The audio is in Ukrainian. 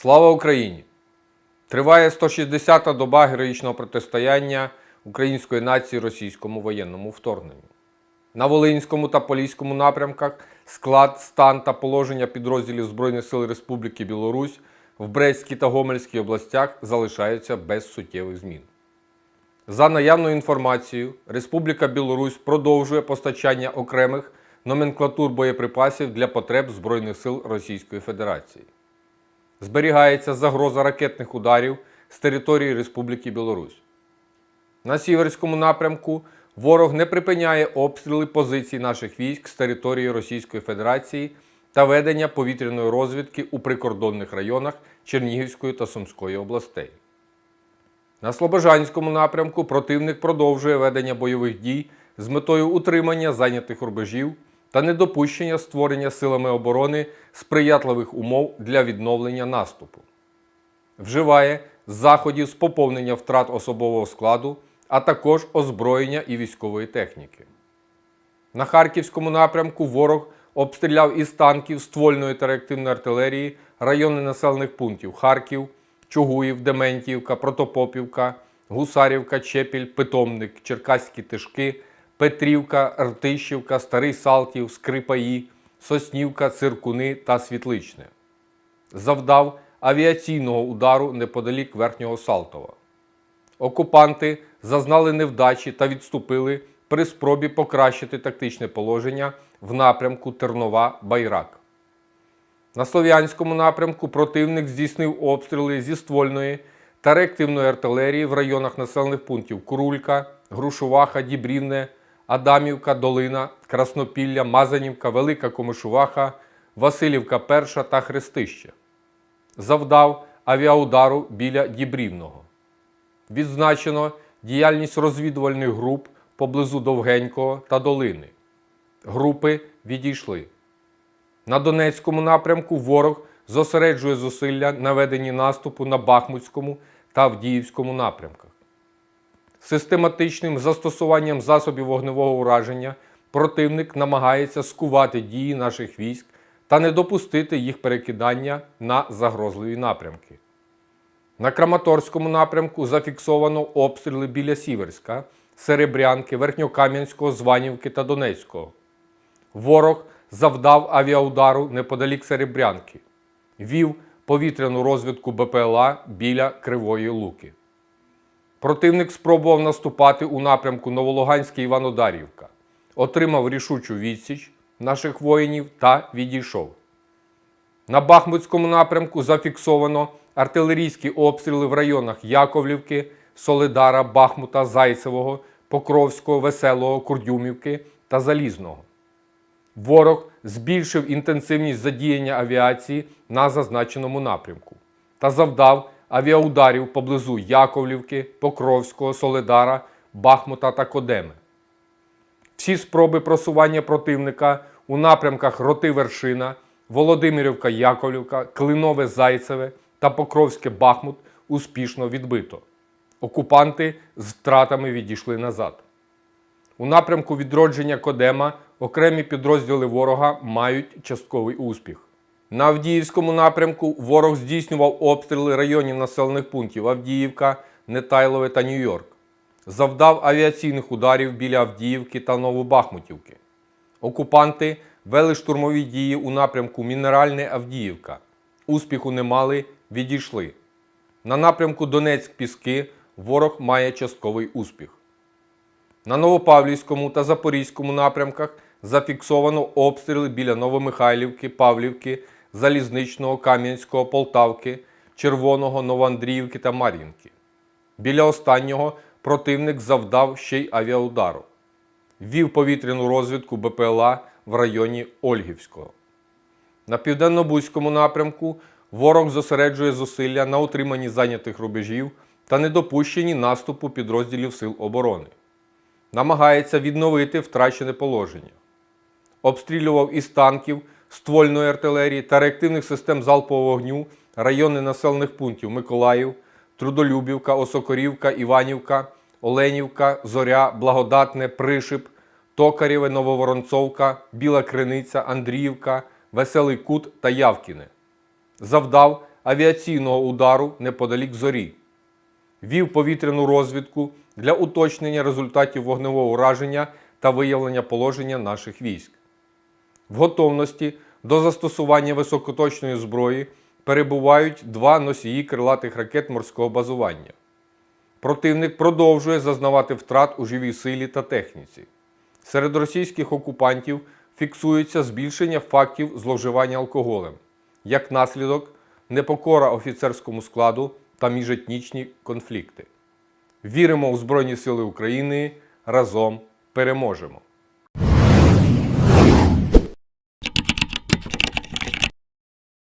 Слава Україні! Триває 160-та доба героїчного протистояння української нації російському воєнному вторгненню. На Волинському та Поліському напрямках склад, стан та положення підрозділів Збройних сил Республіки Білорусь в Брестській та Гомельській областях залишаються без суттєвих змін. За наявною інформацією, Республіка Білорусь продовжує постачання окремих номенклатур боєприпасів для потреб Збройних сил Російської Федерації. Зберігається загроза ракетних ударів з території Республіки Білорусь. На Сіверському напрямку ворог не припиняє обстріли позицій наших військ з території Російської Федерації та ведення повітряної розвідки у прикордонних районах Чернігівської та Сумської областей. На Слобожанському напрямку противник продовжує ведення бойових дій з метою утримання зайнятих рубежів та недопущення створення силами оборони сприятливих умов для відновлення наступу. Вживає заходів з поповнення втрат особового складу, а також озброєння і військової техніки. На Харківському напрямку ворог обстріляв із танків ствольної та реактивної артилерії райони населених пунктів Харків, Чугуїв, Дементіївка, Протопопівка, Гусарівка, Чепіль, Питомник, Черкаські Тишки, Петрівка, Ртищівка, Старий Салтів, Скрипаї, Соснівка, Циркуни та Світличне. Завдав авіаційного удару неподалік Верхнього Салтова. Окупанти зазнали невдачі та відступили при спробі покращити тактичне положення в напрямку Тернова-Байрак. На Слов'янському напрямку противник здійснив обстріли зі ствольної та реактивної артилерії в районах населених пунктів Курулька, Грушуваха, Дібрівне, Адамівка, Долина, Краснопілля, Мазанівка, Велика Комишуваха, Василівка Перша та Хрестище. Завдав авіаудару біля Дібрівного. Відзначено діяльність розвідувальних груп поблизу Довгенького та Долини. Групи відійшли. На Донецькому напрямку ворог зосереджує зусилля на веденні наступу на Бахмутському та Авдіївському напрямках. Систематичним застосуванням засобів вогневого ураження противник намагається скувати дії наших військ та не допустити їх перекидання на загрозливі напрямки. На Краматорському напрямку зафіксовано обстріли біля Сіверська, Серебрянки, Верхньокам'янського, Званівки та Донецького. Ворог завдав авіаудару неподалік Серебрянки, вів повітряну розвідку БПЛА біля Кривої Луки. Противник спробував наступати у напрямку Новолуганське Іванодарівка, отримав рішучу відсіч наших воїнів та відійшов. На Бахмутському напрямку зафіксовано артилерійські обстріли в районах Яковлівки, Солидара, Бахмута, Зайцевого, Покровського, Веселого, Курдюмівки та Залізного. Ворог збільшив інтенсивність задіяння авіації на зазначеному напрямку та завдав авіаударів поблизу Яковлівки, Покровського, Солидара, Бахмута та Кодеми. Всі спроби просування противника у напрямках Роти Вершина, Володимирівка Яковлівка, Клинове Зайцеве та Покровське Бахмут успішно відбито. Окупанти з втратами відійшли назад. У напрямку відродження Кодема окремі підрозділи ворога мають частковий успіх. На Авдіївському напрямку ворог здійснював обстріли районів населених пунктів Авдіївка, Нетайлове та Нью-Йорк. Завдав авіаційних ударів біля Авдіївки та Новобахмутівки. Окупанти вели штурмові дії у напрямку Мінеральне Авдіївка. Успіху не мали, відійшли. На напрямку Донецьк-Піски ворог має частковий успіх. На Новопавлівському та Запорізькому напрямках зафіксовано обстріли біля Новомихайлівки, Павлівки, Залізничного, Кам'янського, Полтавки, Червоного, Новоандріївки та Мар'їнки. Біля останнього противник завдав ще й авіаудару. Ввів повітряну розвідку БПЛА в районі Ольгівського. На південно-бузькому напрямку ворог зосереджує зусилля на утриманні зайнятих рубежів та недопущенні наступу підрозділів Сил оборони. Намагається відновити втрачене положення. Обстрілював із танків, ствольної артилерії та реактивних систем залпового вогню райони населених пунктів Миколаїв, Трудолюбівка, Осокорівка, Іванівка, Оленівка, Зоря, Благодатне, Пришип, Токарєве, Нововоронцовка, Біла Криниця, Андріївка, Веселий Кут та Явкіне. Завдав авіаційного удару неподалік зорі, вів повітряну розвідку для уточнення результатів вогневого ураження та виявлення положення наших військ. В готовності до застосування високоточної зброї перебувають два носії крилатих ракет морського базування. Противник продовжує зазнавати втрат у живій силі та техніці. Серед російських окупантів фіксується збільшення фактів зловживання алкоголем, як наслідок непокора офіцерському складу та міжетнічні конфлікти. Віримо у Збройні Сили України разом переможемо!